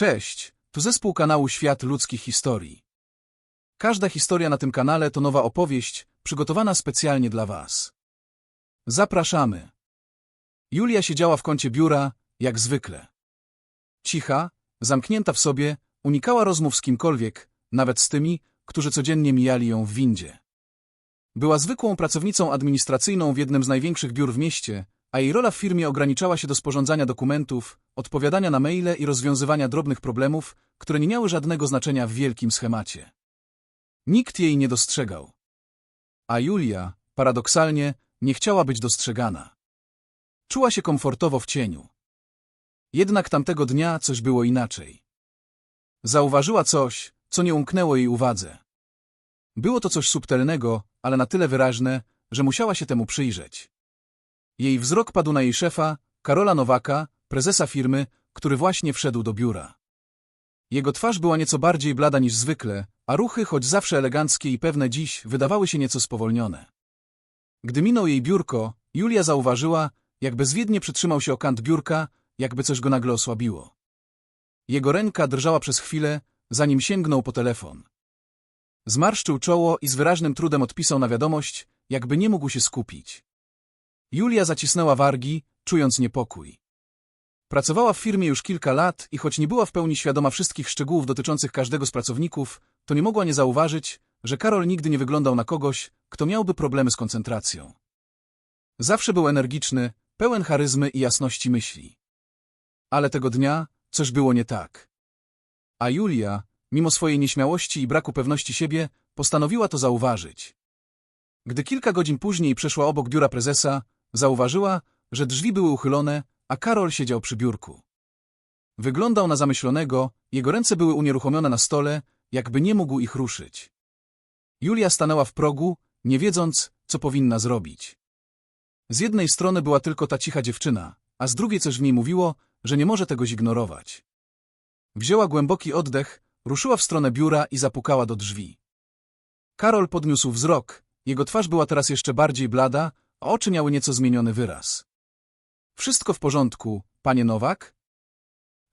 Cześć, tu zespół kanału Świat Ludzkich Historii. Każda historia na tym kanale to nowa opowieść, przygotowana specjalnie dla Was. Zapraszamy. Julia siedziała w kącie biura, jak zwykle. Cicha, zamknięta w sobie, unikała rozmów z kimkolwiek, nawet z tymi, którzy codziennie mijali ją w windzie. Była zwykłą pracownicą administracyjną w jednym z największych biur w mieście, a jej rola w firmie ograniczała się do sporządzania dokumentów, odpowiadania na maile i rozwiązywania drobnych problemów, które nie miały żadnego znaczenia w wielkim schemacie. Nikt jej nie dostrzegał. A Julia, paradoksalnie, nie chciała być dostrzegana. Czuła się komfortowo w cieniu. Jednak tamtego dnia coś było inaczej. Zauważyła coś, co nie umknęło jej uwadze. Było to coś subtelnego, ale na tyle wyraźne, że musiała się temu przyjrzeć. Jej wzrok padł na jej szefa, Karola Nowaka, prezesa firmy, który właśnie wszedł do biura. Jego twarz była nieco bardziej blada niż zwykle, a ruchy, choć zawsze eleganckie i pewne dziś, wydawały się nieco spowolnione. Gdy minął jej biurko, Julia zauważyła, jak bezwiednie przytrzymał się o kant biurka, jakby coś go nagle osłabiło. Jego ręka drżała przez chwilę, zanim sięgnął po telefon. Zmarszczył czoło i z wyraźnym trudem odpisał na wiadomość, jakby nie mógł się skupić. Julia zacisnęła wargi, czując niepokój. Pracowała w firmie już kilka lat i choć nie była w pełni świadoma wszystkich szczegółów dotyczących każdego z pracowników, to nie mogła nie zauważyć, że Karol nigdy nie wyglądał na kogoś, kto miałby problemy z koncentracją. Zawsze był energiczny, pełen charyzmy i jasności myśli. Ale tego dnia coś było nie tak. A Julia, mimo swojej nieśmiałości i braku pewności siebie, postanowiła to zauważyć. Gdy kilka godzin później przeszła obok biura prezesa, zauważyła, że drzwi były uchylone, a Karol siedział przy biurku. Wyglądał na zamyślonego, jego ręce były unieruchomione na stole, jakby nie mógł ich ruszyć. Julia stanęła w progu, nie wiedząc, co powinna zrobić. Z jednej strony była tylko ta cicha dziewczyna, a z drugiej coś w niej mówiło, że nie może tego zignorować. Wzięła głęboki oddech, ruszyła w stronę biura i zapukała do drzwi. Karol podniósł wzrok, jego twarz była teraz jeszcze bardziej blada, oczy miały nieco zmieniony wyraz. Wszystko w porządku, panie Nowak?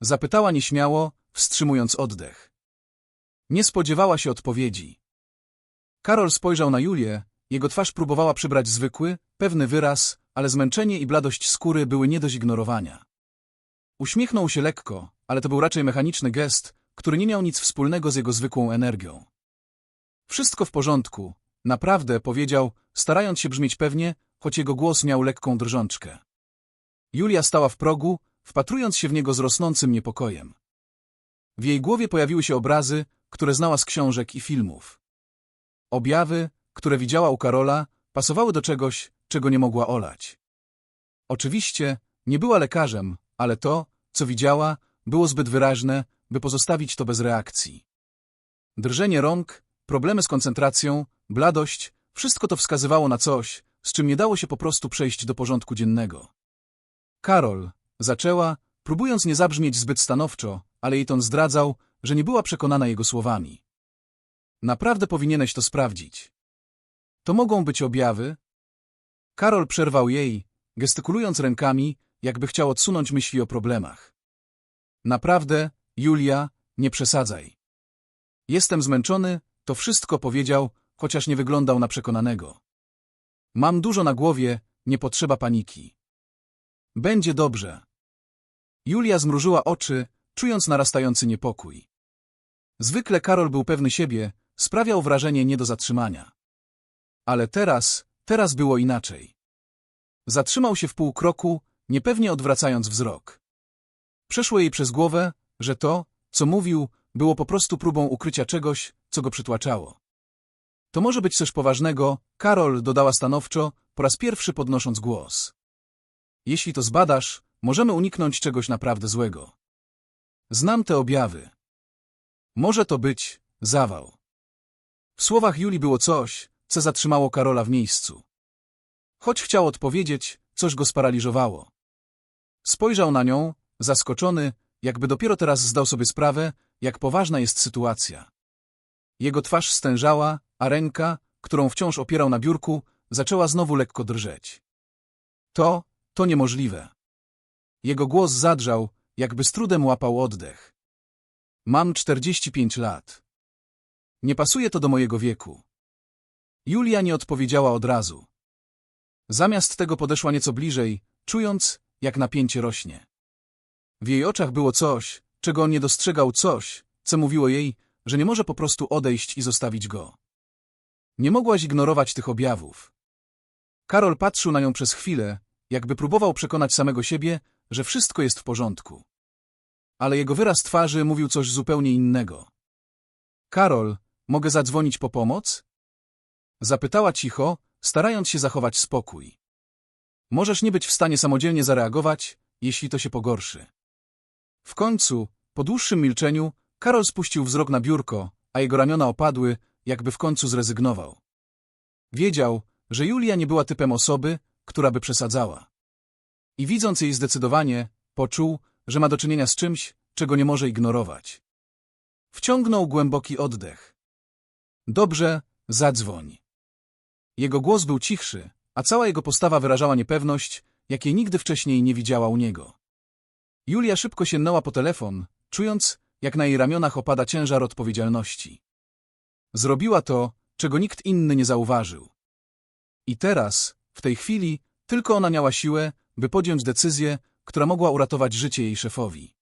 Zapytała nieśmiało, wstrzymując oddech. Nie spodziewała się odpowiedzi. Karol spojrzał na Julię, jego twarz próbowała przybrać zwykły, pewny wyraz, ale zmęczenie i bladość skóry były nie do zignorowania. Uśmiechnął się lekko, ale to był raczej mechaniczny gest, który nie miał nic wspólnego z jego zwykłą energią. Wszystko w porządku, naprawdę, powiedział, starając się brzmieć pewnie, choć jego głos miał lekką drżączkę. Julia stała w progu, wpatrując się w niego z rosnącym niepokojem. W jej głowie pojawiły się obrazy, które znała z książek i filmów. Objawy, które widziała u Karola, pasowały do czegoś, czego nie mogła olać. Oczywiście, nie była lekarzem, ale to, co widziała, było zbyt wyraźne, by pozostawić to bez reakcji. Drżenie rąk, problemy z koncentracją, bladość, wszystko to wskazywało na coś, z czym nie dało się po prostu przejść do porządku dziennego. Karol, zaczęła, próbując nie zabrzmieć zbyt stanowczo, ale jej ton zdradzał, że nie była przekonana jego słowami. Naprawdę powinieneś to sprawdzić. To mogą być objawy? Karol przerwał jej, gestykulując rękami, jakby chciał odsunąć myśli o problemach. Naprawdę, Julia, nie przesadzaj. Jestem zmęczony, to wszystko powiedział, chociaż nie wyglądał na przekonanego. Mam dużo na głowie, nie potrzeba paniki. Będzie dobrze. Julia zmrużyła oczy, czując narastający niepokój. Zwykle Karol był pewny siebie, sprawiał wrażenie nie do zatrzymania. Ale teraz, teraz było inaczej. Zatrzymał się w pół kroku, niepewnie odwracając wzrok. Przeszło jej przez głowę, że to, co mówił, było po prostu próbą ukrycia czegoś, co go przytłaczało. To może być coś poważnego, Karol dodała stanowczo, po raz pierwszy podnosząc głos. Jeśli to zbadasz, możemy uniknąć czegoś naprawdę złego. Znam te objawy. Może to być zawał. W słowach Julii było coś, co zatrzymało Karola w miejscu. Choć chciał odpowiedzieć, coś go sparaliżowało. Spojrzał na nią, zaskoczony, jakby dopiero teraz zdał sobie sprawę, jak poważna jest sytuacja. Jego twarz stężała, a ręka, którą wciąż opierał na biurku, zaczęła znowu lekko drżeć. To, to niemożliwe. Jego głos zadrżał, jakby z trudem łapał oddech. Mam 45 lat. Nie pasuje to do mojego wieku. Julia nie odpowiedziała od razu. Zamiast tego podeszła nieco bliżej, czując, jak napięcie rośnie. W jej oczach było coś, czego on nie dostrzegał, coś, co mówiło jej, że nie może po prostu odejść i zostawić go. Nie mogła zignorować tych objawów. Karol patrzył na nią przez chwilę, jakby próbował przekonać samego siebie, że wszystko jest w porządku. Ale jego wyraz twarzy mówił coś zupełnie innego. Karol, mogę zadzwonić po pomoc? Zapytała cicho, starając się zachować spokój. Możesz nie być w stanie samodzielnie zareagować, jeśli to się pogorszy. W końcu, po dłuższym milczeniu, Karol spuścił wzrok na biurko, a jego ramiona opadły, jakby w końcu zrezygnował. Wiedział, że Julia nie była typem osoby, która by przesadzała. I widząc jej zdecydowanie, poczuł, że ma do czynienia z czymś, czego nie może ignorować. Wciągnął głęboki oddech. Dobrze, zadzwoń. Jego głos był cichszy, a cała jego postawa wyrażała niepewność, jakiej nigdy wcześniej nie widziała u niego. Julia szybko sięgnęła po telefon, czując, jak na jej ramionach opada ciężar odpowiedzialności. Zrobiła to, czego nikt inny nie zauważył. I teraz, w tej chwili, tylko ona miała siłę, by podjąć decyzję, która mogła uratować życie jej szefowi.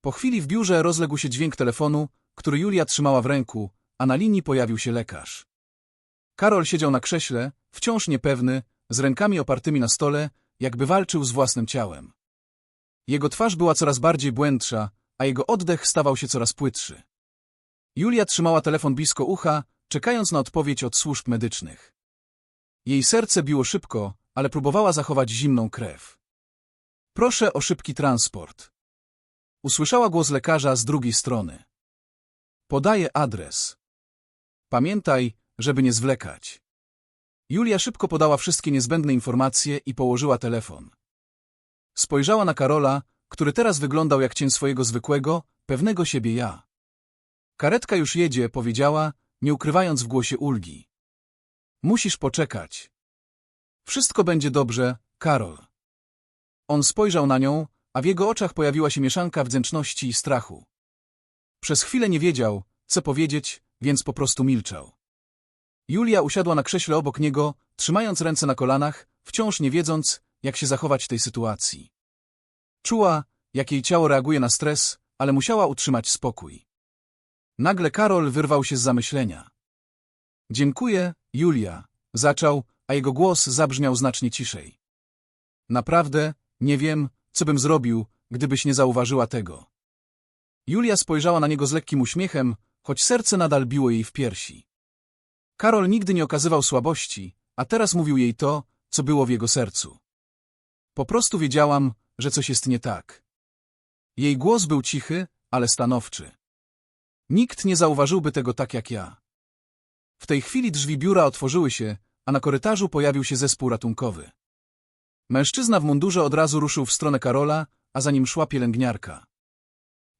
Po chwili w biurze rozległ się dźwięk telefonu, który Julia trzymała w ręku, a na linii pojawił się lekarz. Karol siedział na krześle, wciąż niepewny, z rękami opartymi na stole, jakby walczył z własnym ciałem. Jego twarz była coraz bardziej błędsza, a jego oddech stawał się coraz płytszy. Julia trzymała telefon blisko ucha, czekając na odpowiedź od służb medycznych. Jej serce biło szybko, ale próbowała zachować zimną krew. Proszę o szybki transport. Usłyszała głos lekarza z drugiej strony. Podaję adres. Pamiętaj, żeby nie zwlekać. Julia szybko podała wszystkie niezbędne informacje i położyła telefon. Spojrzała na Karola, który teraz wyglądał jak cień swojego zwykłego, pewnego siebie ja. Karetka już jedzie, powiedziała, nie ukrywając w głosie ulgi. Musisz poczekać. Wszystko będzie dobrze, Karol. On spojrzał na nią, a w jego oczach pojawiła się mieszanka wdzięczności i strachu. Przez chwilę nie wiedział, co powiedzieć, więc po prostu milczał. Julia usiadła na krześle obok niego, trzymając ręce na kolanach, wciąż nie wiedząc, jak się zachować w tej sytuacji. Czuła, jak jej ciało reaguje na stres, ale musiała utrzymać spokój. Nagle Karol wyrwał się z zamyślenia. Dziękuję, Julia, zaczął, a jego głos zabrzmiał znacznie ciszej. Naprawdę, nie wiem, co bym zrobił, gdybyś nie zauważyła tego. Julia spojrzała na niego z lekkim uśmiechem, choć serce nadal biło jej w piersi. Karol nigdy nie okazywał słabości, a teraz mówił jej to, co było w jego sercu. Po prostu wiedziałam, że coś jest nie tak. Jej głos był cichy, ale stanowczy. Nikt nie zauważyłby tego tak jak ja. W tej chwili drzwi biura otworzyły się, a na korytarzu pojawił się zespół ratunkowy. Mężczyzna w mundurze od razu ruszył w stronę Karola, a za nim szła pielęgniarka.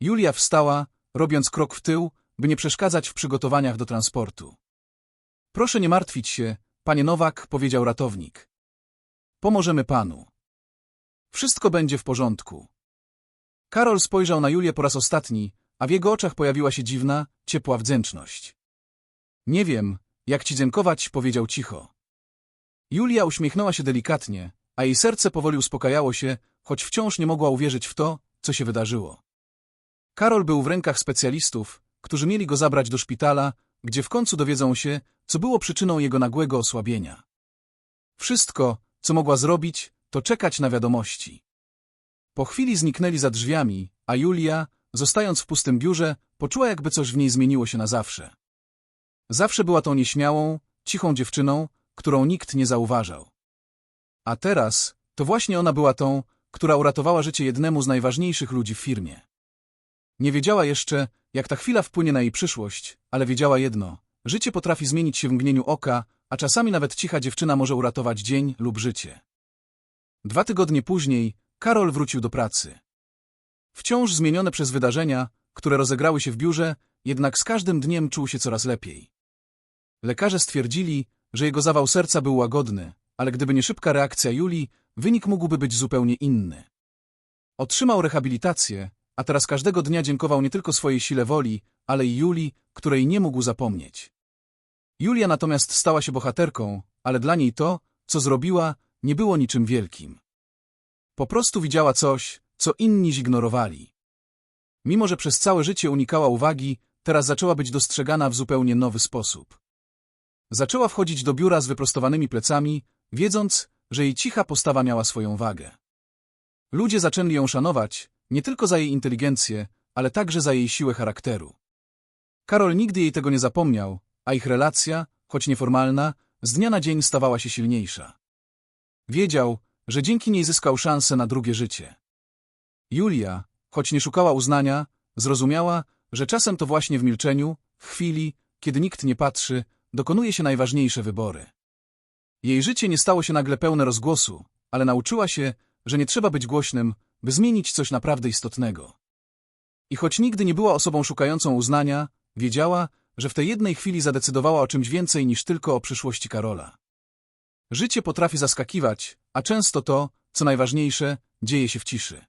Julia wstała, robiąc krok w tył, by nie przeszkadzać w przygotowaniach do transportu. Proszę nie martwić się, panie Nowak, powiedział ratownik. Pomożemy panu. Wszystko będzie w porządku. Karol spojrzał na Julię po raz ostatni, a w jego oczach pojawiła się dziwna, ciepła wdzięczność. Nie wiem, jak ci dziękować, powiedział cicho. Julia uśmiechnęła się delikatnie, a jej serce powoli uspokajało się, choć wciąż nie mogła uwierzyć w to, co się wydarzyło. Karol był w rękach specjalistów, którzy mieli go zabrać do szpitala, gdzie w końcu dowiedzą się, co było przyczyną jego nagłego osłabienia. Wszystko, co mogła zrobić, to czekać na wiadomości. Po chwili zniknęli za drzwiami, a Julia, zostając w pustym biurze, poczuła jakby coś w niej zmieniło się na zawsze. Zawsze była tą nieśmiałą, cichą dziewczyną, którą nikt nie zauważał. A teraz to właśnie ona była tą, która uratowała życie jednemu z najważniejszych ludzi w firmie. Nie wiedziała jeszcze, jak ta chwila wpłynie na jej przyszłość, ale wiedziała jedno. Życie potrafi zmienić się w mgnieniu oka, a czasami nawet cicha dziewczyna może uratować dzień lub życie. Dwa tygodnie później Karol wrócił do pracy. Wciąż zmienione przez wydarzenia, które rozegrały się w biurze, jednak z każdym dniem czuł się coraz lepiej. Lekarze stwierdzili, że jego zawał serca był łagodny, ale gdyby nie szybka reakcja Julii, wynik mógłby być zupełnie inny. Otrzymał rehabilitację, a teraz każdego dnia dziękował nie tylko swojej sile woli, ale i Julii, której nie mógł zapomnieć. Julia natomiast stała się bohaterką, ale dla niej to, co zrobiła, nie było niczym wielkim. Po prostu widziała coś, co inni zignorowali. Mimo, że przez całe życie unikała uwagi, teraz zaczęła być dostrzegana w zupełnie nowy sposób. Zaczęła wchodzić do biura z wyprostowanymi plecami, wiedząc, że jej cicha postawa miała swoją wagę. Ludzie zaczęli ją szanować, nie tylko za jej inteligencję, ale także za jej siłę charakteru. Karol nigdy jej tego nie zapomniał, a ich relacja, choć nieformalna, z dnia na dzień stawała się silniejsza. Wiedział, że dzięki niej zyskał szansę na drugie życie. Julia, choć nie szukała uznania, zrozumiała, że czasem to właśnie w milczeniu, w chwili, kiedy nikt nie patrzy, dokonuje się najważniejsze wybory. Jej życie nie stało się nagle pełne rozgłosu, ale nauczyła się, że nie trzeba być głośnym, by zmienić coś naprawdę istotnego. I choć nigdy nie była osobą szukającą uznania, wiedziała, że w tej jednej chwili zadecydowała o czymś więcej niż tylko o przyszłości Karola. Życie potrafi zaskakiwać, a często to, co najważniejsze, dzieje się w ciszy.